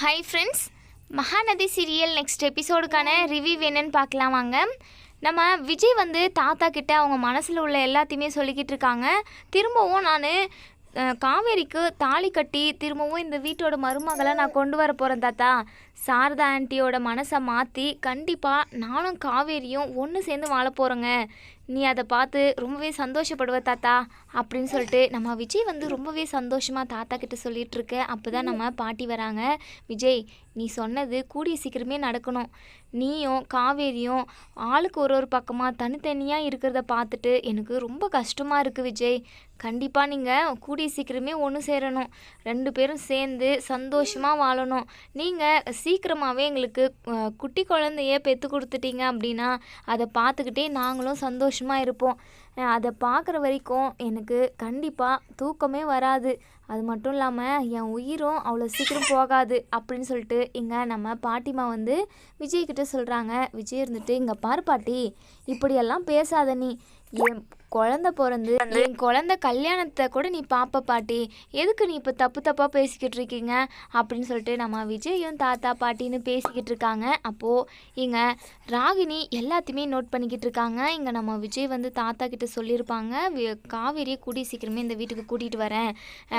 Hi friends Mahanadhi serial next எபிசோடுக்கான review என்னன்னு பார்க்கலாம் வாங்க. நம்ம விஜய் வந்து தாத்தா கிட்ட அவங்க மனசில் உள்ள எல்லாத்தையுமே சொல்லிக்கிட்டு இருக்காங்க. திரும்பவும் நான் காவேரிக்கு தாலி கட்டி திரும்பவும் இந்த வீட்டோட மருமகளை நான் கொண்டு வர போகிறேன் தாத்தா. சாரதா ஆண்டியோட மனசை மாற்றி கண்டிப்பாக நானும் காவேரியும் ஒன்று சேர்ந்து வாழ போகிறோங்க நீ அதை பார்த்து ரொம்பவே சந்தோஷப்படுவ தாத்தா அப்படின்னு சொல்லிட்டு நம்ம விஜய் வந்து ரொம்பவே சந்தோஷமாக தாத்தா கிட்ட சொல்லிட்டு இருக்க. அப்போ தான் நம்ம பாட்டி வராங்க. விஜய் நீ சொன்னது கூடிய சீக்கிரமே நடக்கணும். நீயும் காவேரியும் ஆளுக்கு ஒரு ஒரு பக்கமாக தனித்தனியாக இருக்கிறத பார்த்துட்டு எனக்கு ரொம்ப கஷ்டமாக இருக்குது விஜய். கண்டிப்பாக நீங்கள் கூடிய சீக்கிரமே ஒன்று சேரணும். ரெண்டு பேரும் சேர்ந்து சந்தோஷமாக வாழணும். நீங்கள் சீக்கிரமாகவே எங்களுக்கு குட்டி குழந்தைய பெற்று கொடுத்துட்டீங்க அப்படின்னா அதை பார்த்துக்கிட்டே நாங்களும் சந்தோஷமாக இருப்போம். அதை பார்க்குற வரைக்கும் எனக்கு கண்டிப்பாக தூக்கமே வராது. அது மட்டும் இல்லாமல் என் உயிரும் அவ்வளோ சீக்கிரம் போகாது அப்படின்னு சொல்லிட்டு இங்கே நம்ம பாட்டிமா வந்து விஜய்கிட்ட சொல்கிறாங்க விஜய் இருந்துட்டு இங்கே பாரு பாட்டி இப்படியெல்லாம் பேசாத நீ. என் குழந்த பிறந்து என் குழந்த கல்யாணத்தை கூட நீ பாப்ப பாட்டி. எதுக்கு நீ இப்போ தப்பு தப்பாக பேசிக்கிட்டு இருக்கீங்க? அப்படின்னு சொல்லிட்டு நம்ம விஜயும் தாத்தா பாட்டின்னு பேசிக்கிட்டு இருக்காங்க. அப்போது இங்கே ராகினி எல்லாத்தையுமே நோட் பண்ணிக்கிட்டு இருக்காங்க. இங்கே நம்ம விஜய் வந்து தாத்தா கிட்ட சொல்லியிருப்பாங்க. காவேரியை கூடி சீக்கிரமே இந்த வீட்டுக்கு கூட்டிகிட்டு வரேன்.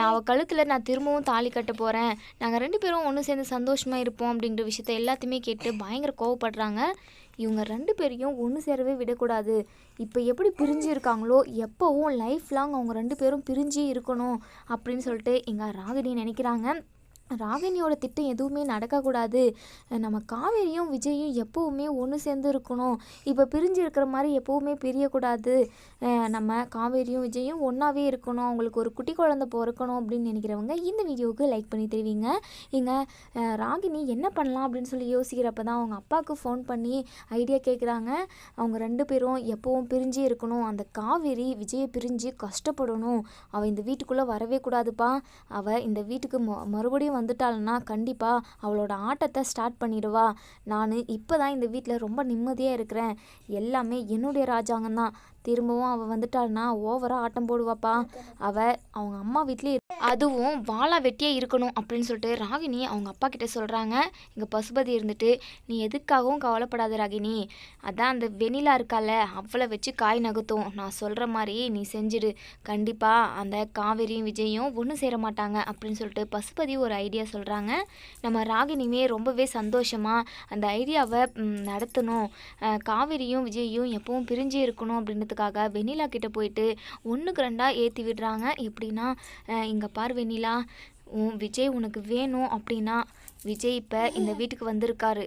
அவள் கழுத்தில் நான் திரும்பவும் தாலி கட்ட போகிறேன் நாங்கள் ரெண்டு பேரும் ஒன்று சேர்ந்து சந்தோஷமாக இருப்போம் அப்படின்ற விஷயத்த எல்லாத்தையுமே கேட்டு பயங்கர கோவப்படுறாங்க. இவங்க ரெண்டு பேரையும் ஒன்று சேரவே விடக்கூடாது. இப்போ எப்படி பிரிஞ்சு இருக்காங்க இருக்காங்களோ எப்போவும் லைஃப் லாங் அவங்க ரெண்டு பேரும் பிரிஞ்சு இருக்கணும் அப்படின்னு சொல்லிட்டு எங்கள் ராகினி நினைக்கிறாங்க. ராகினியோட திட்டம் எதுவுமே நடக்கக்கூடாது. நம்ம காவேரியும் விஜயும் எப்போவுமே ஒன்று சேர்ந்து இருக்கணும். இப்போ பிரிஞ்சு இருக்கிற மாதிரி எப்போவுமே பிரியக்கூடாது. நம்ம காவேரியும் விஜயும் ஒன்றாவே இருக்கணும். அவங்களுக்கு ஒரு குட்டி குழந்தை பிறக்கணும் அப்படின்னு நினைக்கிறவங்க இந்த வீடியோவுக்கு லைக் பண்ணி தெரிவிங்க. இங்கே ராகினி என்ன பண்ணலாம் அப்படின்னு சொல்லி யோசிக்கிறப்ப தான் அவங்க அப்பாவுக்கு ஃபோன் பண்ணி ஐடியா கேட்குறாங்க அவங்க ரெண்டு பேரும் எப்போவும் பிரிஞ்சு இருக்கணும். அந்த காவேரி விஜயை பிரிஞ்சு கஷ்டப்படணும். அவள் இந்த வீட்டுக்குள்ளே வரவே கூடாதுப்பா. அவள் இந்த வீட்டுக்கு மறுபடியும் வந்துட்டாள்னா கண்டிப்பாக அவளோட ஆட்டத்தை ஸ்டார்ட் பண்ணிடுவா. நான் இப்போ தான் இந்த வீட்டில் ரொம்ப நிம்மதியாக இருக்கிறேன். எல்லாமே என்னுடைய ராஜாங்கம் தான் திரும்பவும் அவள் வந்துட்டாள்னா ஓவராக ஆட்டம் போடுவாப்பா. அவள் அவங்க அம்மா வீட்லேயே அதுவும் வாளா வெட்டியே இருக்கணும் அப்படின்னு சொல்லிட்டு ராகினி அவங்க அப்பா கிட்ட சொல்கிறாங்க இங்கே பசுபதி இருந்துட்டு நீ எதுக்காகவும் கவலைப்படாத ராகினி. அதான் அந்த வெனிலா இருக்கால அவளை வச்சு காய் நகர்த்தும். நான் சொல்கிற மாதிரி நீ செஞ்சிடு. கண்டிப்பாக அந்த காவேரியும் விஜயும் ஒன்றும் சேர மாட்டாங்க. அப்படின்னு சொல்லிட்டு பசுபதி ஒரு ஐடியா சொல்கிறாங்க நம்ம ராகினியுமே ரொம்பவே சந்தோஷமாக அந்த ஐடியாவை நடத்தணும். காவேரியும் விஜயும் எப்பவும் பிரிஞ்சு இருக்கணும் அப்படின்னு அப்படின்றதுக்காக வெண்ணிலா கிட்ட போயிட்டு ஒன்றுக்கு ரெண்டாக ஏற்றி விடுறாங்க. எப்படின்னா இங்கே பார் வெண்ணிலா உன் விஜய் உனக்கு வேணும் அப்படின்னா விஜய் இப்போ இந்த வீட்டுக்கு வந்திருக்காரு.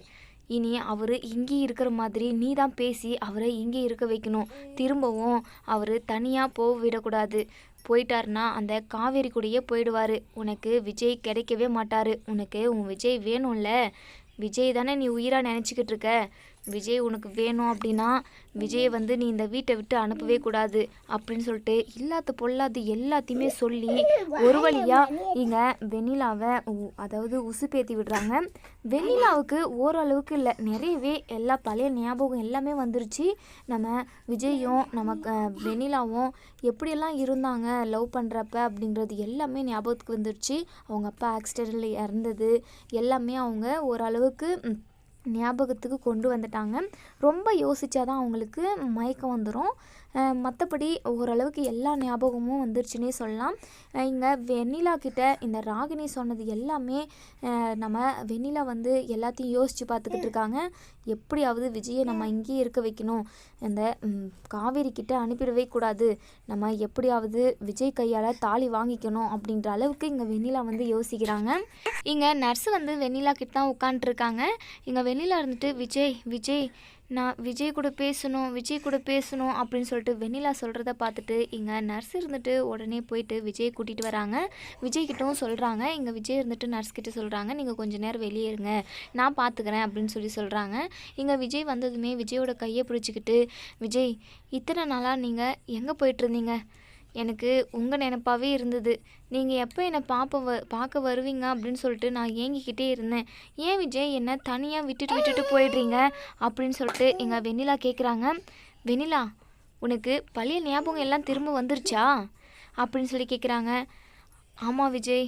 இனி அவர் இங்கே இருக்கிற மாதிரி நீ தான் பேசி அவரை இங்கே இருக்க வைக்கணும். திரும்பவும் அவர் தனியாக போக விடக்கூடாது. போயிட்டாருன்னா அந்த காவேரி கூடயே போயிடுவார். உனக்கு விஜய் கிடைக்கவே மாட்டார். உனக்கு உன் விஜய் வேணும்ல. விஜய் தானே நீ உயிராக நினச்சிக்கிட்டு இருக்க. விஜய் உனக்கு வேணும் அப்படின்னா விஜயை வந்து நீ இந்த வீட்டை விட்டு அனுப்பவே கூடாது அப்படின்னு சொல்லிட்டு இல்லாத பொல்லாது எல்லாத்தையுமே சொல்லி ஒரு வழியாக இங்கே வெண்ணிலாவை அதாவது அதாவது பேத்தி விடுறாங்க. வெண்ணிலாவுக்கு ஓரளவுக்கு இல்லை நிறையவே எல்லா பழைய ஞாபகம் எல்லாமே வந்துருச்சு. நம்ம விஜயும் நமக்கு வெண்ணிலாவும் எப்படியெல்லாம் இருந்தாங்க லவ் பண்ணுறப்ப அப்படிங்கிறது எல்லாமே ஞாபகத்துக்கு வந்துருச்சு. அவங்க அப்பா ஆக்சிடெண்ட்டில் இறந்தது. எல்லாமே அவங்க ஓரளவுக்கு ஞாபகத்துக்கு கொண்டு வந்துட்டாங்க. ரொம்ப யோசிச்சாதான் அவங்களுக்கு மயக்கம் வந்துடும் மற்றபடி ஓரளவுக்கு எல்லா ஞாபகமும் வந்துருச்சுன்னே சொல்லலாம். இங்கே வெண்ணிலா கிட்ட இந்த ராகினி சொன்னது எல்லாமே நம்ம வெண்ணிலா வந்து எல்லாத்தையும் யோசித்து பார்த்துக்கிட்டு இருக்காங்க. எப்படியாவது விஜயை நம்ம இங்கேயே இருக்க வைக்கணும். இந்த காவேரி கிட்ட அனுப்பிடவே கூடாது. நம்ம எப்படியாவது விஜய் கையால் தாலி வாங்கிக்கணும் அப்படின்ற அளவுக்கு இங்கே வெண்ணிலா வந்து யோசிக்கிறாங்க. இங்கே நர்ஸ் வந்து வெண்ணிலா கிட்ட தான் உட்காண்ட்ருக்காங்க இங்கே வெண்ணிலா இருந்துட்டு விஜய் விஜய் நான் விஜய் கூட பேசணும் விஜய் கூட பேசணும் அப்படின்னு சொல்லிட்டு வெண்ணிலா சொல்கிறத பார்த்துட்டு இங்கே நர்ஸ் இருந்துட்டு உடனே போயிட்டு விஜய் கூட கூட்டிகிட்டு வராங்க. விஜய்கிட்டவும் சொல்கிறாங்க இங்கே விஜய் இருந்துட்டு நர்ஸ் கிட்ட சொல்கிறாங்க நீங்கள் கொஞ்ச நேரம் வெளியே இருங்க. நான் பார்த்துக்கிறேன் அப்படின்னு சொல்லி சொல்கிறாங்க இங்கே விஜய் வந்ததுமே விஜயோட கையை பிடிச்சிக்கிட்டு விஜய் இத்தனை நாளாக நீங்கள் எங்கே போயிட்டுருந்தீங்க? எனக்கு உங்கள் நினப்பாகவே இருந்தது. நீங்கள் எப்போ என்னை பார்ப்ப வ பார்க்க வருவீங்க? அப்படின்னு சொல்லிட்டு நான் ஏங்கிக்கிட்டே இருந்தேன். ஏன் விஜய் என்னை தனியாக விட்டுட்டு விட்டுட்டு போயிடுறீங்க? அப்படின்னு சொல்லிட்டு எங்கள் வெண்ணிலா கேட்குறாங்க வெண்ணிலா உனக்கு பழைய ஞாபகம் எல்லாம் திரும்ப வந்துருச்சா? அப்படின்னு சொல்லி கேட்குறாங்க ஆமாம் விஜய்.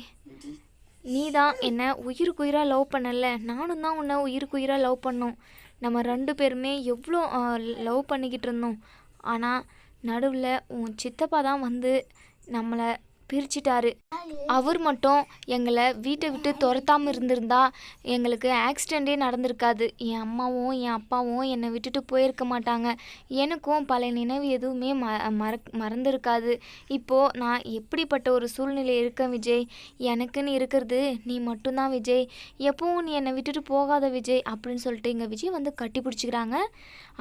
நீ தான் என்னை உயிருக்குயிராக லவ் பண்ணல. நானும் தான் உன்னை உயிருக்குயிராக லவ் பண்ணோம். நம்ம ரெண்டு பேருமே எவ்வளோ லவ் பண்ணிக்கிட்டு இருந்தோம். ஆனால் நடுவில் உன் சித்தப்பா தான் வந்து நம்மளை பிரிச்சிட்டாரு. அவர் மட்டும் எங்களை வீட்டை விட்டு துரத்தாமல் இருந்திருந்தா எங்களுக்கு ஆக்சிடெண்ட்டே நடந்திருக்காது. என் அம்மாவும் என் அப்பாவும் என்னை விட்டுட்டு போயிருக்க மாட்டாங்க. எனக்கும் பழைய நினைவு எதுவுமே ம மற மறந்துருக்காது. இப்போது நான் எப்படிப்பட்ட ஒரு சூழ்நிலை இருக்கேன் விஜய்? எனக்குன்னு இருக்கிறது நீ மட்டும்தான் விஜய். எப்பவும் நீ என்னை விட்டுட்டு போகாத விஜய் அப்படின்னு சொல்லிட்டு இங்கே விஜய் வந்து கட்டி பிடிச்சிக்கிறாங்க.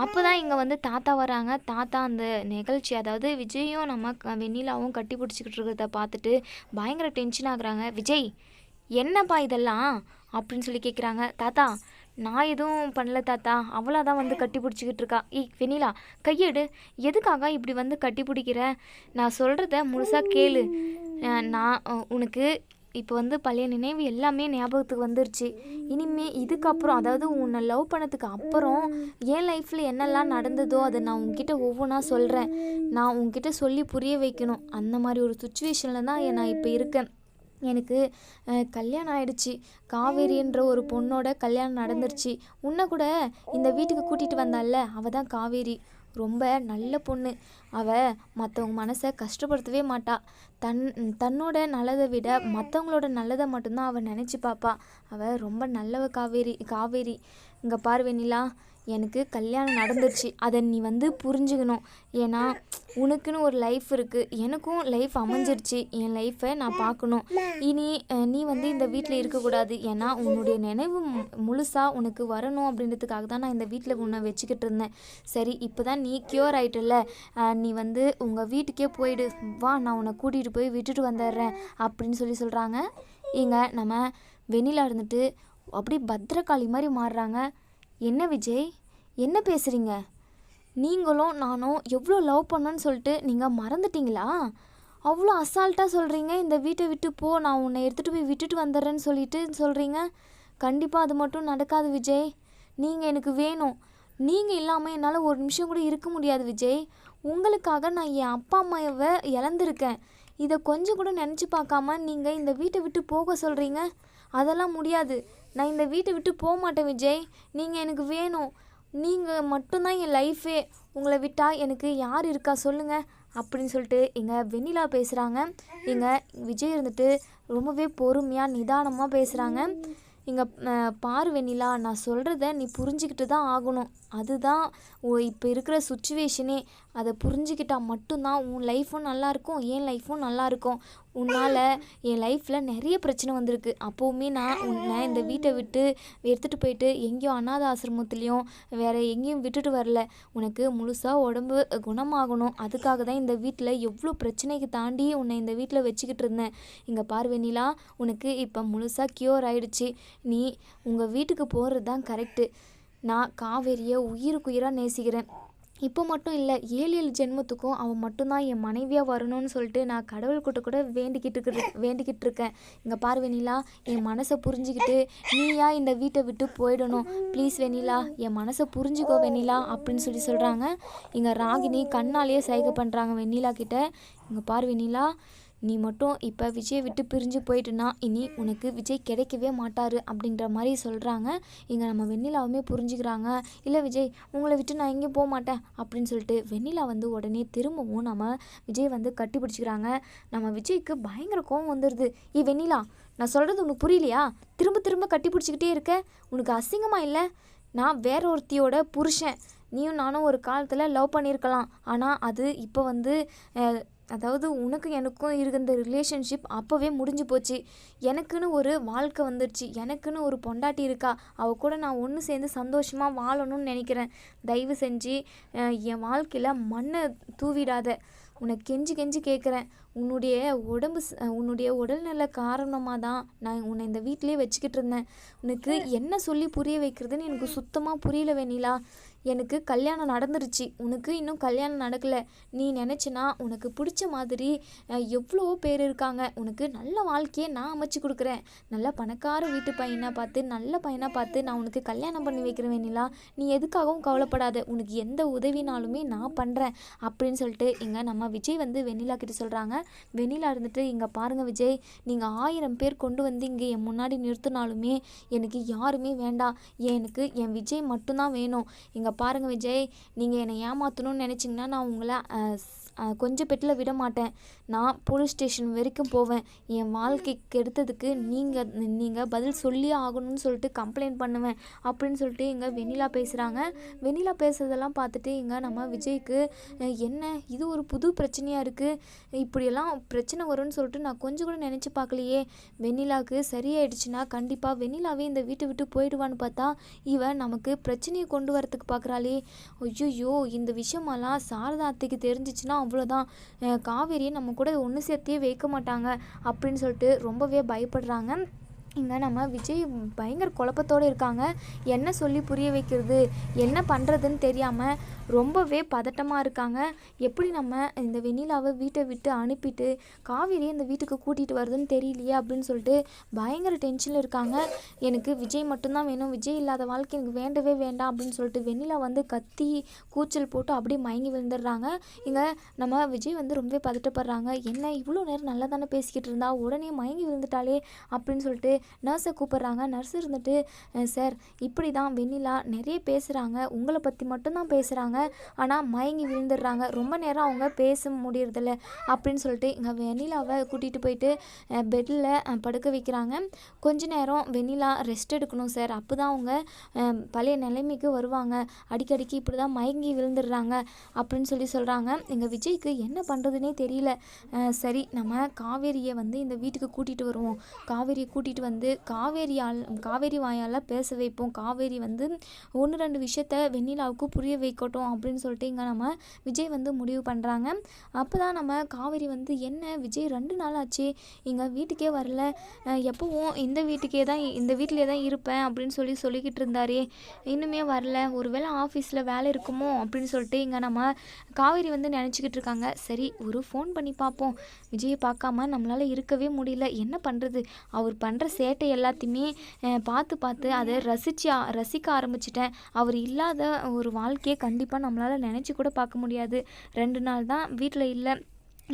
அப்போ தான் இங்கே வந்து தாத்தா வராங்க. தாத்தா அந்த நிகழ்ச்சி அதாவது விஜயும் நம்ம வெண்ணிலாவும் கட்டி பிடிச்சிக்கிட்டு இருக்கிறத பார்த்துட்டு பயங்கர டென்ஷன் ஆகுறாங்க. விஜய் என்னப்பா இதெல்லாம்? அப்படின்னு சொல்லி கேட்குறாங்க தாத்தா நான் எதுவும் பண்ணல தாத்தா. அவ்வளோதான் தான் வந்து கட்டி பிடிச்சிக்கிட்டு இருக்கா. ஏய் வெனிலா கையெடு. எதுக்காக இப்படி வந்து கட்டி பிடிக்கிற? நான் சொல்கிறத முழுசாக கேளு. நான் உனக்கு இப்போ வந்து பழைய நினைவு எல்லாமே ஞாபகத்துக்கு வந்துருச்சு. இனிமே இதுக்கப்புறம் அதாவது உன்னை லவ் பண்ணதுக்கு அப்புறம் என் லைஃப்பில் என்னெல்லாம் நடந்ததோ அதை நான் உங்ககிட்ட ஒவ்வொன்றா சொல்கிறேன் நான் உங்ககிட்ட சொல்லி புரிய வைக்கணும். அந்த மாதிரி ஒரு சுச்சுவேஷனில் தான் நான் இப்போ இருக்கேன். எனக்கு கல்யாணம் ஆயிடுச்சு. காவேரின்ற ஒரு பொண்ணோட கல்யாணம் நடந்துருச்சு. உன்னை கூட இந்த வீட்டுக்கு கூட்டிகிட்டு வந்தால அவ தான் காவேரி. ரொம்ப நல்ல பொண்ணு. அவ மற்றவங்க மனசை கஷ்டப்படுத்தவே மாட்டா. தன் தன்னோட நல்லதை விட மற்றவங்களோட நல்லதை மட்டும்தான் அவள் நினச்சி பார்ப்பா அவள் ரொம்ப நல்லவ காவேரி காவேரி. இங்கே பாரு வெண்ணிலா. எனக்கு கல்யாணம் நடந்துருச்சு. அதை நீ வந்து புரிஞ்சுக்கணும். ஏன்னா உனக்குன்னு ஒரு லைஃப் இருக்குது எனக்கும் லைஃப் அமைஞ்சிருச்சு. என் லைஃப்பை நான் பார்க்கணும். இனி நீ வந்து இந்த வீட்டில் இருக்கக்கூடாது. ஏன்னா உன்னுடைய நினைவு முழுசாக உனக்கு வரணும் அப்படின்றதுக்காக தான் நான் இந்த வீட்டில் உன்னை வச்சுக்கிட்டு இருந்தேன். சரி இப்போ தான் நீ க்யூர் ஆகிட்டல நீ வந்து உங்கள் வீட்டுக்கே போயிடு. வா நான் உன்னை கூட்டிகிட்டு போய் விட்டுட்டு வந்துடுறேன் அப்படின்னு சொல்லி சொல்கிறாங்க இங்கே நம்ம வெண்ணிலா இருந்துட்டு அப்படி பத்திரகாளி மாதிரி மாறுறாங்க. என்ன விஜய்? என்ன பேசுகிறீங்க நீங்களும் நானும் எவ்வளோ லவ் பண்ணோன்னு சொல்லிட்டு நீங்கள் மறந்துட்டீங்களா? அவ்வளோ அசால்ட்டாக சொல்கிறீங்க இந்த வீட்டை விட்டு போ நான் உன்னை எடுத்துகிட்டு போய் விட்டுட்டு வந்துடுறேன்னு சொல்லிட்டு சொல்கிறீங்க கண்டிப்பாக அது மட்டும் நடக்காது விஜய். நீங்கள் எனக்கு வேணும். நீங்கள் இல்லாமல் என்னால் ஒரு நிமிஷம் கூட இருக்க முடியாது விஜய். உங்களுக்காக நான் என் அப்பா அம்மாவை இழந்திருக்கேன். இதை கொஞ்சம் கூட நினச்சி பார்க்காம நீங்கள் இந்த வீட்டை விட்டு போக சொல்கிறீங்க அதெல்லாம் முடியாது. நான் இந்த வீட்டை விட்டு போக மாட்டேன் விஜய். நீங்கள் எனக்கு வேணும். நீங்கள் மட்டும்தான் என் லைஃபே உங்களை விட்டால் எனக்கு யார் இருக்கா சொல்லுங்கள் அப்படின்னு சொல்லிட்டு எங்கள் வெண்ணிலா பேசுகிறாங்க எங்கள் விஜய் இருந்துட்டு ரொம்பவே பொறுமையாக நிதானமாக பேசுகிறாங்க இங்கே பாரு வெண்ணிலா நான் சொல்கிறத நீ புரிஞ்சுக்கிட்டு தான் ஆகணும். அதுதான் இப்போ இருக்கிற சுச்சுவேஷனே அதை புரிஞ்சுக்கிட்டால் மட்டும்தான் உன் லைஃப்பும் நல்லாயிருக்கும் என் லைஃப்பும் நல்லாயிருக்கும் உன்னால் என் லைஃப்பில் நிறைய பிரச்சனை வந்திருக்கு. அப்போவுமே நான் உன்னை இந்த வீட்டை விட்டு எடுத்துகிட்டு போயிட்டு எங்கேயும் அனாத ஆசிரமத்துலேயும் வேறு எங்கேயும் விட்டுட்டு வரல. உனக்கு முழுசாக உடம்பு குணமாகணும். அதுக்காக தான் இந்த வீட்டில் எவ்வளோ பிரச்சனைக்கு தாண்டி உன்னை இந்த வீட்டில் வச்சுக்கிட்டு இருந்தேன். இங்கே பார்வெனிலா உனக்கு இப்போ முழுசாக க்யூர் ஆயிடுச்சு. நீ உங்கள் வீட்டுக்கு போகிறது தான் கரெக்டு நான் காவேரியை உயிருக்கு உயிராக நேசிக்கிறேன். இப்போ மட்டும் இல்லை ஏழு ஏழு ஜென்மத்துக்கும் அவன் மட்டும்தான் என் மனைவியாக வரணும்னு சொல்லிட்டு நான் கடவுள்கிட்ட கூட வேண்டிக்கிட்டு இருக்கிற வேண்டிக்கிட்டு இருக்கேன். இங்கே பாரு வெண்ணிலா என் மனசை புரிஞ்சுக்கிட்டு நீயா இந்த வீட்டை விட்டு போயிடணும். ப்ளீஸ் வெண்ணிலா என் மனசை புரிஞ்சுக்கோ வெண்ணிலா அப்படின்னு சொல்லி சொல்கிறாங்க இங்கே ராகினி கண்ணாலேயே சைகை பண்ணுறாங்க வெண்ணிலா கிட்ட. இங்கே பாரு வெண்ணிலா நீ மட்டும் இப்போ விஜய் விட்டு பிரிஞ்சு போயிட்டுனா இனி உனக்கு விஜய் கிடைக்கவே மாட்டார் அப்படின்ற மாதிரி சொல்கிறாங்க இங்கே நம்ம வெண்ணிலாவுமே புரிஞ்சுக்கிறாங்க. இல்லை விஜய் உங்களை விட்டு நான் எங்கேயும் போக மாட்டேன் அப்படின்னு சொல்லிட்டு வெண்ணிலா வந்து உடனே திரும்பவும் நம்ம விஜய் வந்து கட்டி பிடிச்சிக்கிறாங்க நம்ம விஜய்க்கு பயங்கர கோவம் வந்துடுது ஏ வெண்ணிலா நான் சொல்கிறது உனக்கு புரியலையா? திரும்ப திரும்ப கட்டி பிடிச்சிக்கிட்டே இருக்க? உனக்கு அசிங்கமாக இல்லை? நான் வேற ஒருத்தியோட புருஷன். நீயும் நானும் ஒரு காலத்தில் லவ் பண்ணியிருக்கலாம். ஆனால் அது இப்போ வந்து அதாவது உனக்கு எனக்கும் இருந்த இந்த ரிலேஷன்ஷிப் அப்போவே முடிஞ்சு போச்சு. எனக்குன்னு ஒரு வாழ்க்கை வந்துடுச்சு எனக்குன்னு ஒரு பொண்டாட்டி இருக்கா? அவள் கூட நான் ஒன்று சேர்ந்து சந்தோஷமாக வாழணும்னு நினைக்கிறேன். தயவு செஞ்சு என் வாழ்க்கையில் மண்ணை தூவிடாத. உன்னை கெஞ்சி கெஞ்சி கேட்குறேன் உன்னுடைய உடம்பு உன்னுடைய உடல்நல காரணமாக தான் நான் உன்னை இந்த வீட்டிலே வச்சுக்கிட்டு இருந்தேன். உனக்கு என்ன சொல்லி புரிய வைக்கிறதுன்னு எனக்கு சுத்தமாக புரியல வேணிலா எனக்கு கல்யாணம் நடந்துருச்சு. உனக்கு இன்னும் கல்யாணம் நடக்கலை. நீ நினச்சினா உனக்கு பிடிச்ச மாதிரி எவ்வளோ பேர் இருக்காங்க. உனக்கு நல்ல வாழ்க்கையை நான் அமைச்சு கொடுக்குறேன். நல்ல பணக்கார வீட்டு பையனாக பார்த்து நல்ல பையனாக பார்த்து நான் உனக்கு கல்யாணம் பண்ணி வைக்கிறேன் வெண்ணிலா நீ எதுக்காகவும் கவலைப்படாத. உனக்கு எந்த உதவினாலுமே நான் பண்ணுறேன் அப்படின்னு சொல்லிட்டு இங்கே நம்ம விஜய் வந்து வெண்ணிலா கிட்ட சொல்கிறாங்க வெண்ணிலா இருந்துட்டு இங்கே பாருங்கள் விஜய் நீங்கள் ஆயிரம் பேர் கொண்டு வந்து இங்கே என் முன்னாடி நிறுத்தினாலுமே எனக்கு யாருமே வேண்டாம். எனக்கு என் விஜய் மட்டும்தான் வேணும். இங்கே பாருங்கள் விஜய் நீங்கள் என்னை ஏமாற்றணும்னு நினச்சிங்கன்னா நான் உங்களை கொஞ்சம் பெட்டில் விட மாட்டேன். நான் போலீஸ் ஸ்டேஷன் வரைக்கும் போவேன். என் வாழ்க்கை கெடுத்ததுக்கு நீங்கள் நீங்கள் பதில் சொல்லியே ஆகணும்னு சொல்லிட்டு கம்ப்ளைண்ட் பண்ணுவேன் அப்படின்னு சொல்லிட்டு இங்கே வெண்ணிலா பேசுகிறாங்க வெண்ணிலா பேசுறதெல்லாம் பார்த்துட்டு இங்கே நம்ம விஜய்க்கு என்ன? இது ஒரு புது பிரச்சனையாக இருக்குது இப்படியெல்லாம் பிரச்சனை வரும்னு சொல்லிட்டு நான் கொஞ்சம் கூட நினச்சி பார்க்கலையே. வெண்ணிலாவுக்கு சரியாயிடுச்சுன்னா கண்டிப்பாக வெண்ணிலாவே இந்த வீட்டை விட்டு போயிடுவான்னு பார்த்தா இவன் நமக்கு பிரச்சனையை கொண்டு வரத்துக்கு பார்க்குறாளே. ஐயோ இந்த விஷயமெல்லாம் சாரதா அத்தைக்கு தெரிஞ்சிச்சுன்னா அவ்வளோதான் காவேரியை நம்ம கூட ஒன்று சேர்த்தே வைக்க மாட்டாங்க அப்படின்னு சொல்லிட்டு ரொம்பவே பயப்படுறாங்க. இங்கே நம்ம விஜய் பயங்கர குழப்பத்தோடு இருக்காங்க. என்ன சொல்லி புரிய வைக்கிறது? என்ன பண்ணுறதுன்னு தெரியாமல் ரொம்பவே பதட்டமாக இருக்காங்க. எப்படி நம்ம இந்த வெண்ணிலாவை வீட்டை விட்டு அனுப்பிட்டு காவேரி இந்த வீட்டுக்கு கூட்டிகிட்டு வருதுன்னு தெரியலையே அப்படின்னு சொல்லிட்டு பயங்கர டென்ஷனில் இருக்காங்க. எனக்கு விஜய் மட்டும்தான் வேணும். விஜய் இல்லாத வாழ்க்கை எனக்கு வேண்டவே வேண்டாம் அப்படின்னு சொல்லிட்டு வெண்ணிலா வந்து கத்தி கூச்சல் போட்டு அப்படியே மயங்கி விழுந்துடுறாங்க. இங்கே நம்ம விஜய் வந்து ரொம்பவே பதட்டப்படுறாங்க. என்ன இவ்வளோ நேரம் நல்லா தானே பேசிக்கிட்டு இருந்தா? உடனே மயங்கி விழுந்துட்டாலே அப்படின்னு சொல்லிட்டு நர்ஸை கூப்பிட்றாங்க. நர்ஸ் இருந்துட்டு சார் இப்படி தான் வெண்ணிலா நிறைய பேசுகிறாங்க உங்களை பற்றி மட்டும்தான் பேசுகிறாங்க ஆனால் மயங்கி விழுந்துடுறாங்க. ரொம்ப நேரம் அவங்க பேச முடியறதில்ல அப்படின்னு சொல்லிட்டு இங்கே வெண்ணிலாவை கூட்டிகிட்டு போயிட்டு பெட்டில் படுக்க வைக்கிறாங்க. கொஞ்ச நேரம் வெண்ணிலா ரெஸ்ட் எடுக்கணும் சார் அப்போ தான் அவங்க பழைய நிலைமைக்கு வருவாங்க. அடிக்கடிக்கு இப்படி தான் மயங்கி விழுந்துடுறாங்க அப்படின்னு சொல்லி சொல்கிறாங்க எங்கள் விஜய்க்கு என்ன பண்ணுறதுனே தெரியல. சரி நம்ம காவேரியை வந்து இந்த வீட்டுக்கு கூட்டிகிட்டு வருவோம். காவேரியை கூட்டிகிட்டு வந்து காவேரியால் காவேரி வாயால் பேச வைப்போம். காவேரி வந்து ஒன்று ரெண்டு விஷயத்த வெண்ணிலாவுக்கு புரிய வைக்கட்டும். அப்படின்னு சொல்லிட்டு இங்கே நம்ம விஜய் வந்து முடிவு பண்ணுறாங்க அப்போ தான் நம்ம காவேரி வந்து என்ன விஜய் ரெண்டு நாள் ஆச்சு? இங்கே வீட்டுக்கே வரல. எப்போவும் இந்த வீட்டுக்கே தான் இந்த வீட்டிலே தான் இருப்பேன் அப்படின்னு சொல்லி சொல்லிக்கிட்டு இருந்தாரே. இன்னுமே வரல. ஒருவேளை ஆஃபீஸில் வேலை இருக்குமோ? அப்படின்னு சொல்லிட்டு இங்கே நம்ம காவேரி வந்து நினச்சிக்கிட்டு இருக்காங்க. சரி ஒரு ஃபோன் பண்ணி பார்ப்போம் விஜயை பார்க்காம நம்மளால் இருக்கவே முடியல. என்ன பண்ணுறது அவர் பண்ணுற சேட்டை எல்லாத்தையுமே பார்த்து பார்த்து அதை ரசிச்சு ரசிக்க ஆரம்பிச்சிட்டேன். அவர் இல்லாத ஒரு வாழ்க்கையை கண்டிப்பாக நம்மளால் நினச்சி கூட பார்க்க முடியாது. ரெண்டு நாள் தான் வீட்டில் இல்லை.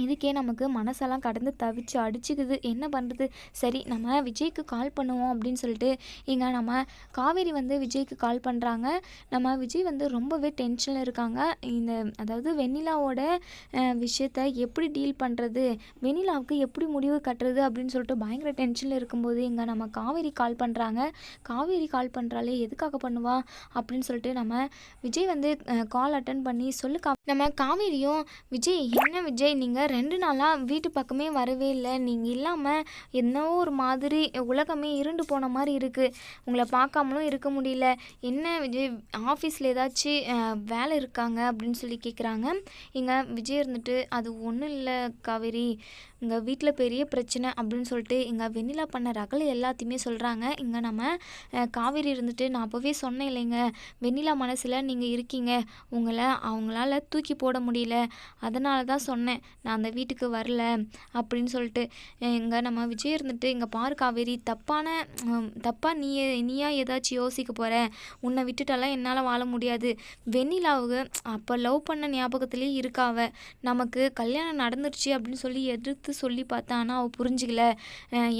இதுக்கே நமக்கு மனசெல்லாம் கடந்து தவிச்சு அடிச்சுக்குது. என்ன பண்ணுறது சரி நம்ம விஜய்க்கு கால் பண்ணுவோம் அப்படின்னு சொல்லிட்டு இங்கே நம்ம காவேரி வந்து விஜய்க்கு கால் பண்ணுறாங்க நம்ம விஜய் வந்து ரொம்பவே டென்ஷனில் இருக்காங்க. இந்த அதாவது வெண்ணிலாவோட விஷயத்த எப்படி டீல் பண்ணுறது வெண்ணிலாவுக்கு எப்படி முடிவு கட்டுறது? அப்படின்னு சொல்லிட்டு பயங்கர டென்ஷனில் இருக்கும்போது இங்கே நம்ம காவேரி கால் பண்ணுறாங்க காவேரி கால் பண்ணுறாலே எதுக்காக பண்ணுவா? அப்படின்னு சொல்லிட்டு நம்ம விஜய் வந்து கால் அட்டன் பண்ணி சொல்லு கா நம்ம காவேரியும் விஜய் என்ன விஜய் நீங்கள் ரெண்டு நாளாக வீட்டு பக்கமே வரவே இல்லை. நீங்கள் இல்லாமல் என்னவோ ஒரு மாதிரி உலகமே இருண்டு போன மாதிரி இருக்குது உங்களை பார்க்காமலும் இருக்க முடியல. என்ன விஜய் ஆஃபீஸில் ஏதாச்சும் வேலை இருக்காங்க அப்படின்னு சொல்லி கேட்குறாங்க இங்கே விஜய் இருந்துட்டு அது ஒன்றும் இல்லை காவேரி. இங்கே வீட்டில் பெரிய பிரச்சனை அப்படின்னு சொல்லிட்டு இங்கே வெண்ணிலா பண்ண ரகலை எல்லாத்தையுமே சொல்கிறாங்க இங்கே நம்ம காவேரி இருந்துட்டு நான் அப்போவே சொன்னேன் இல்லைங்க. வெண்ணிலா மனசில் நீங்கள் இருக்கீங்க. உங்களை அவங்களால தூக்கி போட முடியல. அதனால தான் சொன்னேன். நான் அந்த வீட்டுக்கு வரல அப்படின்னு சொல்லிட்டு. இங்கே நம்ம விஜய் இருந்துட்டு இங்கே பாரு காவேரி தப்பான தப்பாக நீ நீயா ஏதாச்சும் யோசிக்க போகிற உன்னை விட்டுட்டாலாம் என்னால் வாழ முடியாது. வெண்ணிலாவுக்கு அப்போ லவ் பண்ண ஞாபகத்துலேயே இருக்காவ நமக்கு கல்யாணம் நடந்துருச்சு அப்படின்னு சொல்லி எதிர்த்து சொல்லி பார்த்தா ஆனால் அவள் புரிஞ்சிக்கல.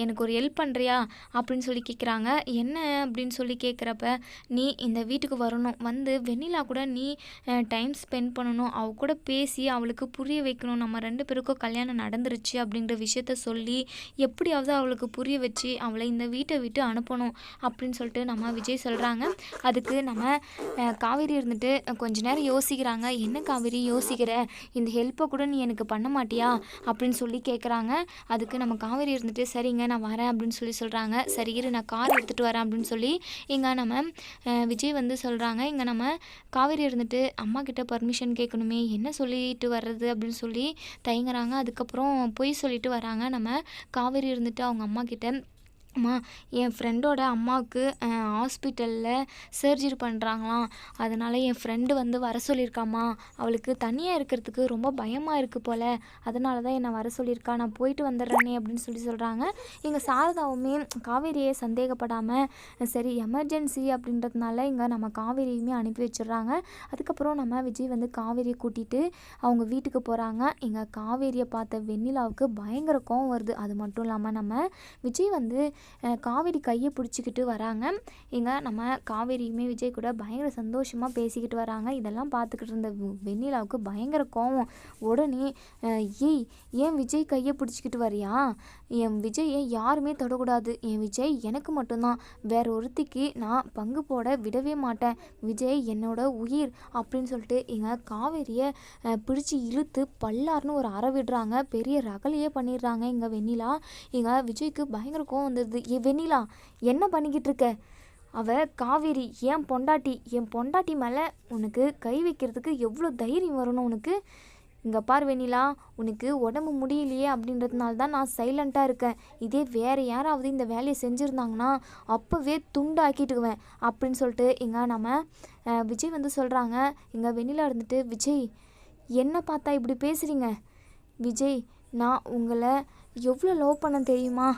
எனக்கு ஒரு ஹெல்ப் பண்ணுறியா அப்படின்னு சொல்லி கேட்குறாங்க என்ன? அப்படின்னு சொல்லி கேட்குறப்ப நீ இந்த வீட்டுக்கு வரணும். வந்து வெண்ணிலா கூட நீ டைம் ஸ்பெண்ட் பண்ணணும். அவ கூட பேசி அவளுக்கு புரிய வைக்கணும். நம்ம ரெண்டு பேருக்கும் கல்யாணம் நடந்துருச்சு அப்படிங்கிற விஷயத்த சொல்லி எப்படியாவது அவளுக்கு புரிய வச்சு அவளை இந்த வீட்டை விட்டு அனுப்பணும் அப்படின்னு சொல்லிட்டு நம்ம விஜய் சொல்கிறாங்க அதுக்கு நம்ம காவேரி இருந்துட்டு கொஞ்ச நேரம் யோசிக்கிறாங்க. என்ன காவேரி யோசிக்கிற? இந்த ஹெல்ப்பை கூட நீ எனக்கு பண்ண மாட்டியா? அப்படின்னு சொல்லி கேட்குறாங்க அதுக்கு நம்ம காவேரி இருந்துட்டு சரிங்க நான் வரேன் அப்படின்னு சொல்லி சொல்கிறாங்க சரி இரு நான் கார் எடுத்துகிட்டு வரேன் அப்படின்னு சொல்லி இங்கே நம்ம விஜய் வந்து சொல்கிறாங்க இங்கே நம்ம காவேரி இருந்துட்டு அம்மா கிட்ட பர்மிஷன் கேட்கணுமே என்ன சொல்லிட்டு வர்றது? அப்படின்னு சொல்லி தயங்குறாங்க. அதுக்கப்புறம் பொய் சொல்லிட்டு வராங்க. நம்ம காவேரி இருந்துட்டு அவங்க அம்மா கிட்ட அம்மா என் ஃப்ரெண்டோட அம்மாவுக்கு ஹாஸ்பிட்டலில் சர்ஜரி பண்ணுறாங்களாம் அதனால் என் ஃப்ரெண்டு வந்து வர சொல்லியிருக்காம்மா. அவளுக்கு தனியாக இருக்கிறதுக்கு ரொம்ப பயமாக இருக்குது போல். அதனால தான் என்னை வர சொல்லியிருக்கா. நான் போயிட்டு வந்துடுறேனே அப்படின்னு சொல்லி சொல்கிறாங்க எங்கள் சாரதாவுமே காவேரியை சந்தேகப்படாமல் சரி எமர்ஜென்சி அப்படின்றதுனால இங்கே நம்ம காவேரியுமே அனுப்பி வச்சிடுறாங்க. அதுக்கப்புறம் நம்ம விஜய் வந்து காவேரியை கூட்டிகிட்டு அவங்க வீட்டுக்கு போகிறாங்க எங்கள் காவேரியை பார்த்த வெண்ணிலாவுக்கு பயங்கர கோவம் வருது. அது மட்டும் இல்லாமல் நம்ம விஜய் வந்து காவேரி கையை பிடிச்சிக்கிட்டு வராங்க. இங்கே நம்ம காவேரியுமே விஜய் கூட பயங்கர சந்தோஷமாக பேசிக்கிட்டு வராங்க. இதெல்லாம் பார்த்துக்கிட்டு இருந்த வெண்ணிலாவுக்கு பயங்கர கோவம். உடனே ஏய் ஏன் விஜய் கையை பிடிச்சிக்கிட்டு வரியா என் விஜயை யாருமே தொடக்கூடாது. என் விஜய் எனக்கு மட்டும்தான். வேற ஒருத்திக்கு நான் பங்கு போட விடவே மாட்டேன். விஜய் என்னோட உயிர் அப்படின்னு சொல்லிட்டு எங்கள் காவேரியை பிடிச்சி இழுத்து பல்லார்னு ஒரு அற விடுறாங்க. பெரிய ரகலையே பண்ணிடுறாங்க இங்கே வெண்ணிலா. எங்கள் விஜய்க்கு பயங்கர கோவம் வந்துடுது ஏ வெண்ணிலா என்ன பண்ணிக்கிட்டு இருக்க? அவ காவேரி என் பொண்டாட்டி என் பொண்டாட்டி மேலே உனக்கு கை வைக்கிறதுக்கு எவ்வளோ தைரியம் வரணும் உனக்கு? இங்கே பார் வெண்ணிலா உனக்கு உடம்பு முடியலையே அப்படின்றதுனால தான் நான் சைலண்ட்டாக இருக்கேன். இதே வேறு யாராவது இந்த வேலையை செஞ்சுருந்தாங்கன்னா அப்போவே துண்டாக்கிட்டுக்குவேன் அப்படின்னு சொல்லிட்டு எங்க நம்ம விஜய் வந்து சொல்கிறாங்க இங்கே வெண்ணிலா இருந்துட்டு விஜய் என்ன பார்த்தா இப்படி பேசுகிறீங்க விஜய் நான் உங்களை எவ்வளோ லவ் பண்ண தெரியுமா?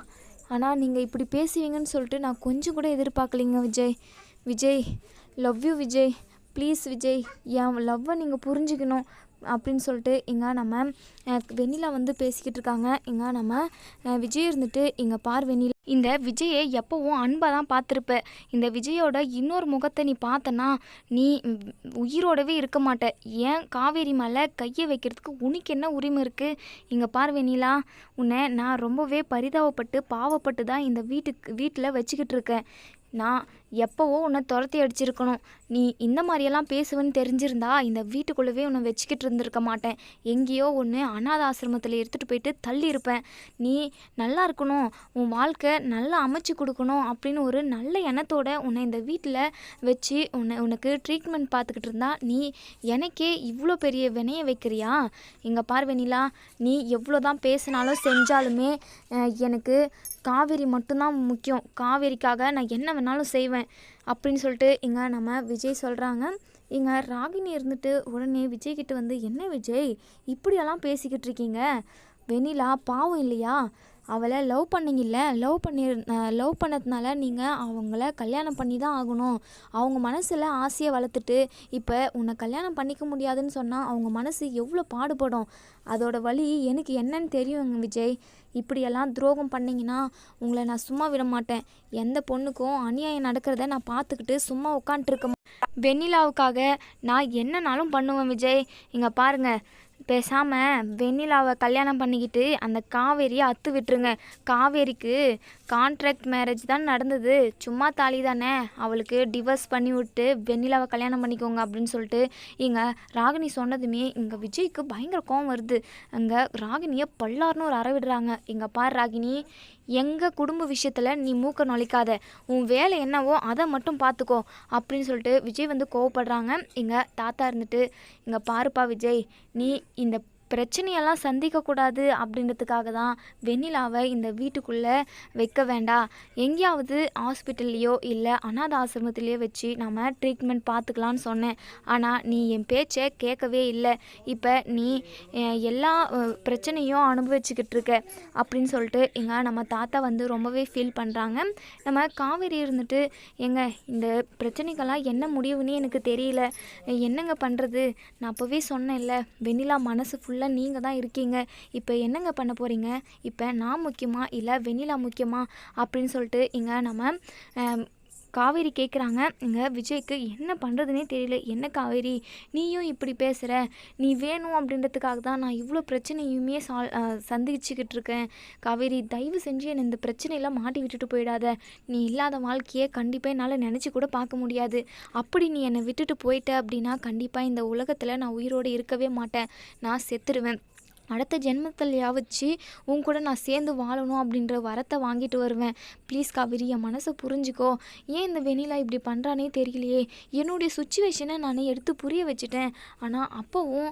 ஆனால் நீங்கள் இப்படி பேசுவீங்கன்னு சொல்லிட்டு நான் கொஞ்சம் கூட எதிர்பார்க்கலைங்க Vijay. Vijay love you Vijay. Please Vijay என் லவ்வை நீங்கள் புரிஞ்சுக்கணும். அப்படின்னு சொல்லிட்டு இங்கே நம்ம வெண்ணிலா வந்து பேசிக்கிட்டு இருக்காங்க. இங்கே நம்ம விஜய் இருந்துட்டு இங்கே பார் வெண்ணிலா. இந்த விஜயை எப்போவும் அன்பாக தான் பார்த்துருப்ப. இந்த விஜயோட இன்னொரு முகத்தை நீ பார்த்தனா நீ உயிரோடவே இருக்க மாட்ட. ஏன் காவேரி மேலே கையை வைக்கிறதுக்கு உனக்கு என்ன உரிமை இருக்குது இங்கே பார் வெண்ணிலா உன்னை நான் ரொம்பவே பரிதாபப்பட்டு பாவப்பட்டு தான் இந்த வீட்டுக்கு வீட்டில் வச்சுக்கிட்டு இருக்கேன். நான் எப்போவோ உன்னை துரத்தி அடிச்சிருக்கணும். நீ இந்த மாதிரியெல்லாம் பேசுவேன்னு தெரிஞ்சிருந்தா இந்த வீட்டுக்குள்ளவே உன்னை வச்சுக்கிட்டு இருந்திருக்க மாட்டேன். எங்கேயோ ஒன்று அனாத ஆசிரமத்தில் எடுத்துகிட்டு போயிட்டு தள்ளி இருப்பேன். நீ நல்லா இருக்கணும் உன் வாழ்க்கை நல்லா அமைச்சு கொடுக்கணும் அப்படின்னு ஒரு நல்ல எண்ணத்தோட உன்னை இந்த வீட்டில் வச்சு உன்னை உனக்கு ட்ரீட்மெண்ட் பார்த்துக்கிட்டு இருந்தா நீ எனக்கே இவ்வளோ பெரிய வினைய வைக்கிறியா? இங்கே பார்வெனிலா நீ எவ்வளோ தான் பேசினாலும் செஞ்சாலுமே எனக்கு காவேரி மட்டும்தான் முக்கியம். காவேரிக்காக நான் என்ன வேணாலும் செய்வேன். அப்படின்னு சொல்லிட்டு இங்கே நம்ம விஜய் சொல்கிறாங்க இங்கே ராகினி இருந்துட்டு உடனே விஜய் கிட்ட வந்து என்ன விஜய்? இப்படியெல்லாம் பேசிக்கிட்டு இருக்கீங்க? வெண்ணிலா பாவம் இல்லையா? அவளை லவ் பண்ணிங்கல்ல லவ் பண்ணி லவ் பண்ணதுனால நீங்கள் அவங்கள கல்யாணம் பண்ணி தான் ஆகணும். அவங்க மனசில் ஆசையை வளர்த்துட்டு இப்போ உன்னை கல்யாணம் பண்ணிக்க முடியாதுன்னு சொன்னால் அவங்க மனசு எவ்வளோ பாடுபடும். அதோட வழி எனக்கு என்னன்னு தெரியுங்க விஜய். இப்படியெல்லாம் துரோகம் பண்ணிங்கன்னா உங்களை நான் சும்மா விட மாட்டேன். எந்த பொண்ணுக்கும் அநியாயம் நடக்கிறத நான் பார்த்துக்கிட்டு சும்மா உட்காந்துருக்க வெண்ணிலாவுக்காக நான் என்னனாலும் பண்ணுவேன் விஜய். இங்கே பாருங்க பேசாமல் வெண்ணிலாவை கல்யாணம் பண்ணிக்கிட்டு அந்த காவேரியை அத்து விட்டுருங்க. காவேரிக்கு கான்ட்ராக்ட் மேரேஜ் தான் நடந்தது. சும்மா தாலி தானே. அவளுக்கு டிவர்ஸ் பண்ணி விட்டு வெண்ணிலாவை கல்யாணம் பண்ணிக்கோங்க அப்படின்னு சொல்லிட்டு இங்கே ராகினி சொன்னதுமே இங்கே விஜய்க்கு பயங்கர கோவம் வருது. அங்கே ராகினியை பல்லார்னு ஒரு அற விடுறாங்க. இங்கே பார் ராகினி எங்கள் குடும்ப விஷயத்தில் நீ மூக்க நுழைக்காத. உன் வேலை என்னவோ அதை மட்டும் பார்த்துக்கோ அப்படின்னு சொல்லிட்டு விஜய் வந்து கோவப்படுறாங்க. எங்கள் தாத்தா இருந்துட்டு இங்கே பாருப்பா விஜய் நீ இந்த பிரச்சனையெல்லாம் சந்திக்கக்கூடாது அப்படின்றதுக்காக தான் வெண்ணிலாவை இந்த வீட்டுக்குள்ளே வைக்க வேண்டாம். எங்கேயாவது ஹாஸ்பிட்டல்லையோ இல்லை அனாத ஆசிரமத்திலையோ வச்சு நம்ம ட்ரீட்மெண்ட் பார்த்துக்கலான்னு சொன்னேன். ஆனால் நீ என் பேச்சை கேட்கவே இல்லை. இப்போ நீ எல்லா பிரச்சனையும் அனுபவிச்சுக்கிட்டு இருக்க அப்படின்னு சொல்லிட்டு எங்க நம்ம தாத்தா வந்து ரொம்பவே ஃபீல் பண்ணுறாங்க நம்ம காவேரி இருந்துட்டு எங்க இந்த பிரச்சனைக்கெல்லாம் என்ன முடிவுன்னு எனக்கு தெரியல. என்னங்க பண்ணுறது நான் அப்போவே சொன்னேன்ல வெண்ணிலா மனசு ஃபுல்லாக நீங்கள் தான் இருக்கீங்க. இப்போ என்னங்க பண்ண போகிறீங்க இப்போ நான் முக்கியமா இல்லை வெண்ணிலா முக்கியமா? அப்படின்னு சொல்லிட்டு இங்கே நம்ம காவேரி கேட்குறாங்க இங்கே விஜய்க்கு என்ன பண்ணுறதுனே தெரியல. என்ன காவேரி? நீயும் இப்படி பேசுகிற நீ வேணும் அப்படின்றதுக்காக தான் நான் இவ்வளோ பிரச்சனையுமே சால் சந்திச்சுக்கிட்டு இருக்கேன். காவேரி தயவு செஞ்சு என்னை இந்த பிரச்சனையெல்லாம் மாட்டி விட்டுட்டு போயிடாத. நீ இல்லாத வாழ்க்கையை கண்டிப்பாக என்னால் நினச்சி கூட பார்க்க முடியாது. அப்படி நீ என்னை விட்டுட்டு போயிட்ட அப்படின்னா கண்டிப்பாக இந்த உலகத்தில் நான் உயிரோடு இருக்கவே மாட்டேன். நான் செத்துருவேன். அடுத்த ஜென்மத்திலையாவச்சு உன் கூட நான் சேர்ந்து வாழணும் அப்படின்ற வரத்தை வாங்கிட்டு வருவேன். ப்ளீஸ் காவேரி என் மனசை புரிஞ்சுக்கோ. ஏன் இந்த வெண்ணிலா இப்படி பண்ணுறானே தெரியலையே. என்னுடைய சுச்சுவேஷனை நான் எடுத்து புரிய வச்சுட்டேன். ஆனால் அப்போவும்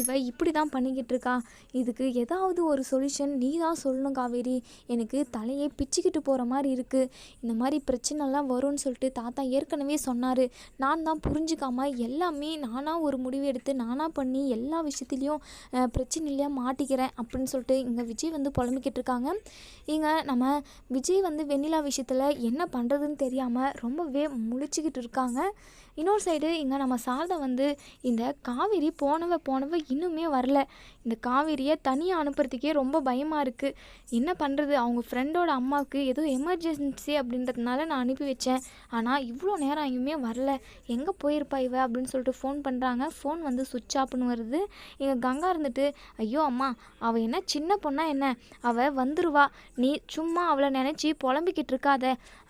இவ இப்படி தான் பண்ணிக்கிட்டு இருக்கா. இதுக்கு ஏதாவது ஒரு சொல்யூஷன் நீ தான் சொல்லணும் காவேரி. எனக்கு தலையே பிச்சுக்கிட்டு போகிற மாதிரி இருக்குது இந்த மாதிரி பிரச்சனைலாம் வரும்னு சொல்லிட்டு தாத்தா ஏற்கனவே சொன்னார். நான் தான் புரிஞ்சுக்காமல் எல்லாமே நானாக ஒரு முடிவு எடுத்து நானாக பண்ணி எல்லா விஷயத்துலேயும் பிரச்சனையில மாட்டிக்கிறேன் அப்படின்னு சொல்லிட்டு இங்கே விஜய் வந்து புலம்பிக்கிட்டு இருக்காங்க. இங்கே நம்ம விஜய் வந்து வெண்ணிலா விஷயத்தில் என்ன பண்ணுறதுன்னு தெரியாமல் ரொம்பவே முழிச்சிக்கிட்டு இருக்காங்க. இன்னொரு சைடு இங்கே நம்ம சாரதா வந்து இந்த காவேரி போனவ போனவ இன்னுமே வரல. இந்த காவேரியை தனியாக அனுப்புறதுக்கே ரொம்ப பயமாக இருக்குது என்ன பண்ணுறது அவங்க ஃப்ரெண்டோட அம்மாவுக்கு ஏதோ எமர்ஜென்சி அப்படின்றதுனால நான் அனுப்பி வச்சேன். ஆனால் இவ்வளோ நேரம் எங்கேயுமே வரல. எங்கே போயிருப்பா இவ அப்படின்னு சொல்லிட்டு ஃபோன் பண்ணுறாங்க ஃபோன் வந்து சுவிட்ச் ஆஃப்னு வருது. எங்கள் கங்கா இருந்துட்டு ஐயோ அம்மா அவள் என்ன சின்ன பொண்ணா என்ன? அவள் வந்துருவா. நீ சும்மா அவளை நினச்சி புலம்பிக்கிட்டு இருக்காத.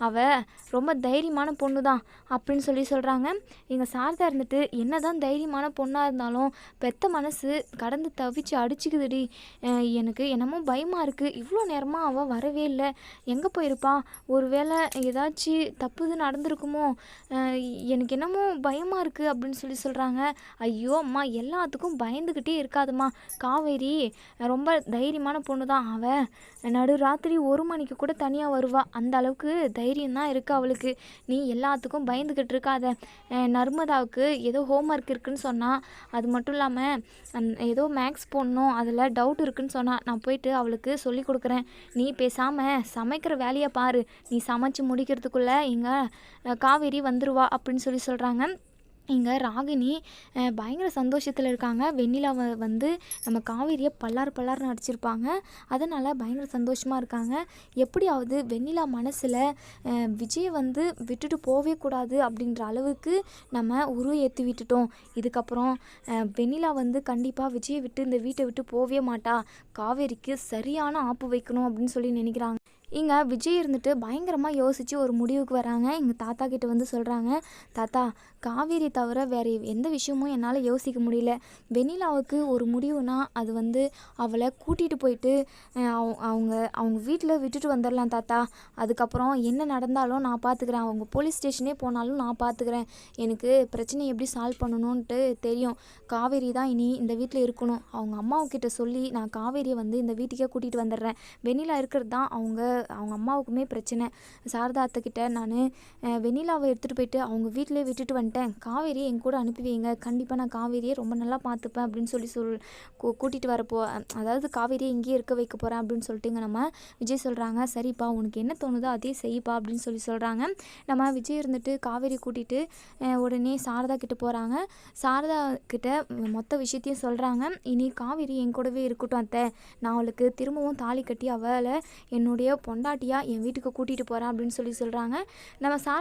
அவள் ரொம்ப தைரியமான பொண்ணு தான் அப்படின்னு சொல்லி சொல்கிறாங்க எங்கள் சாரதா இருந்துட்டு என்ன தான் தைரியமான பொண்ணாக இருந்தாலும் பெத்த மனசு கடந்து தவிச்சு அடிச்சுக்குதுடி. எனக்கு என்னமோ பயமாக இருக்குது இவ்வளோ நேரமாக அவள் வரவே இல்லை. எங்கே போயிருப்பா? ஒருவேளை ஏதாச்சும் தப்புது நடந்திருக்குமோ? எனக்கு என்னமோ பயமாக இருக்குது அப்படின்னு சொல்லி சொல்கிறாங்க ஐயோ அம்மா எல்லாத்துக்கும் பயந்துக்கிட்டே இருக்காதும்மா காவேரி ரொம்ப தைரியமான பொண்ணு தான் அவள் நடு ராத்திரி ஒரு மணிக்கு கூட தனியாக வருவா. அந்த அளவுக்கு தைரியம் தான் இருக்குது அவளுக்கு. நீ எல்லாத்துக்கும் பயந்துக்கிட்டு இருக்காத. நர்மதாவுக்கு ஏதோ ஹோம்ஒர்க் இருக்குன்னு சொன்னால் அது மட்டும் இல்லாமல் ஏதோ மேக்ஸ் போடணும் அதில் டவுட் இருக்குன்னு சொன்னால் நான் போயிட்டு அவளுக்கு சொல்லி கொடுக்குறேன். நீ பேசாமல் சமைக்கிற வேலையை பாரு. நீ சமைச்சு முடிக்கிறதுக்குள்ளே இங்கே காவேரி வந்துருவா அப்படின்னு சொல்லி சொல்கிறாங்க இங்கே ராகினி பயங்கர சந்தோஷத்தில் இருக்காங்க. வெண்ணிலாவை வந்து நம்ம காவேரியை பல்லார் பல்லார்னு அடிச்சிருப்பாங்க. அதனால் பயங்கர சந்தோஷமாக இருக்காங்க. எப்படியாவது வெண்ணிலா மனசில் விஜய் வந்து விட்டுட்டு போகவே கூடாது அப்படின்ற அளவுக்கு நம்ம உருவை ஏற்றி விட்டுட்டோம். இதுக்கப்புறம் வெண்ணிலா வந்து கண்டிப்பாக விஜயை விட்டு இந்த வீட்டை விட்டு போகவே மாட்டா. காவேரிக்கு சரியான ஆப்பு வைக்கணும் அப்படின்னு சொல்லி நினைக்கிறாங்க. இங்கே விஜய் இருந்துட்டு பயங்கரமாக யோசித்து ஒரு முடிவுக்கு வராங்க. எங்கள் தாத்தா கிட்ட வந்து சொல்கிறாங்க தாத்தா காவேரி தவிர வேறு எந்த விஷயமும் என்னால் யோசிக்க முடியல. வெண்ணிலாவுக்கு ஒரு முடிவுனா அது வந்து அவளை கூட்டிகிட்டு போயிட்டு அவங்க அவங்க அவங்க வீட்டில் விட்டுட்டு வந்துடலாம் தாத்தா. அதுக்கப்புறம் என்ன நடந்தாலும் நான் பார்த்துக்கிறேன் அவங்க போலீஸ் ஸ்டேஷனே போனாலும் நான் பார்த்துக்கிறேன் எனக்கு பிரச்சனையை எப்படி சால்வ் பண்ணணுன்ட்டு தெரியும். காவேரி தான் இனி இந்த வீட்டில் இருக்கணும். அவங்க அம்மாவுக்கிட்ட சொல்லி நான் காவேரியை வந்து இந்த வீட்டுக்கே கூட்டிகிட்டு வந்துடுறேன் வெண்ணிலா இருக்கிறது தான் அவங்க அவங்க அம்மாவுக்குமே பிரச்சனை. சாரதா அத்தைக்கிட்ட நான் வெண்ணிலாவை எடுத்துகிட்டு போயிட்டு அவங்க வீட்டிலே விட்டுட்டு வந்துட்டேன். காவேரியை என் கூட அனுப்பி வைங்க. கண்டிப்பாக நான் காவேரியை ரொம்ப நல்லா பார்த்துப்பேன் அப்படின்னு சொல்லி சொல் கூட்டிகிட்டு வரப்போ அதாவது காவேரியை இங்கேயே இருக்க வைக்க போகிறேன் அப்படின்னு சொல்லிட்டுங்க நம்ம விஜய் சொல்கிறாங்க சரிப்பா உனக்கு என்ன தோணுதோ அதே செய்ப்பா அப்படின்னு சொல்லி சொல்கிறாங்க நம்ம விஜய் இருந்துட்டு காவேரி கூட்டிகிட்டு உடனே சாரதா கிட்ட போகிறாங்க சாரதா கிட்ட மொத்த விஷயத்தையும் சொல்கிறாங்க இனி காவேரி என் கூடவே இருக்கட்டும் அத்தை. நான் அவளுக்கு திரும்பவும் தாலி கட்டி அவளை என்னுடைய பொண்டாட்டியாக என் வீட்டுக்கு கூட்டிகிட்டு போகிறேன் அப்படின்னு சொல்லி சொல்கிறாங்க நம்ம சார்